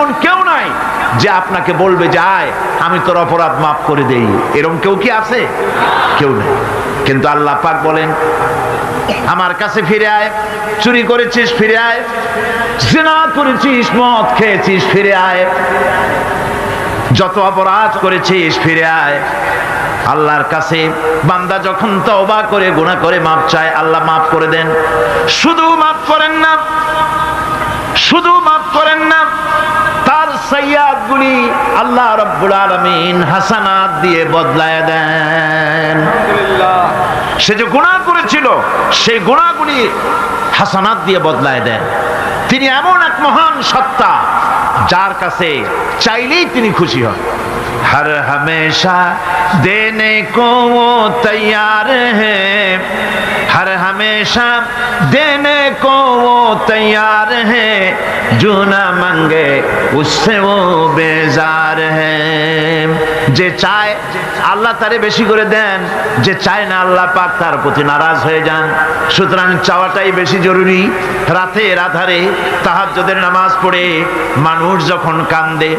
এমন কেউ নাই যে আপনাকে বলবে যে, আয়, আমি তোর অপরাধ মাফ করে দেই। এরকম কেউ কি আছে? কেউ নেই। কিন্তু আল্লাহ পাক বলেন, আমার কাছে ফিরে আয়, চুরি করেছিস, ফিরে আয়, জিনা করেছিস, মদ খেয়েছিস, ফিরে আয়, যত অপরাধ করেছিস, ফিরে আয়। আল্লাহর কাছে বান্দা যখন তওবা করে, গুনাহ করে মাপ চায়, আল্লাহ মাফ করে দেন। শুধু মাফ করেন না শুধু মাফ করেন না সৈয়াদ গুলি আল্লাহ রব্বুল আলমিন হাসানাত দিয়ে বদলায় দেন। সে যে গুণা করেছিল সেই গুণাগুলি হাসানাত দিয়ে বদলায় দেন। তিনি এমন এক মহান সত্তা যার কাছে চাইলেই তিনি খুশি হন। হর হমেশা দেনে কো তৈয়ার হ্যাঁ ہر ہمیشہ دینے کو وہ تیار ہے جو نہ منگے اس سے যে চায় আল্লাহ তারে বেশি করে দেন যে চায় না আল্লাহ পাক তার প্রতি নারাজ হয়ে যান সুতরাং চাওয়াটাই বেশি জরুরি রাতে রাধারে তাহার নামাজ পড়ে মানুষ যখন কান্দে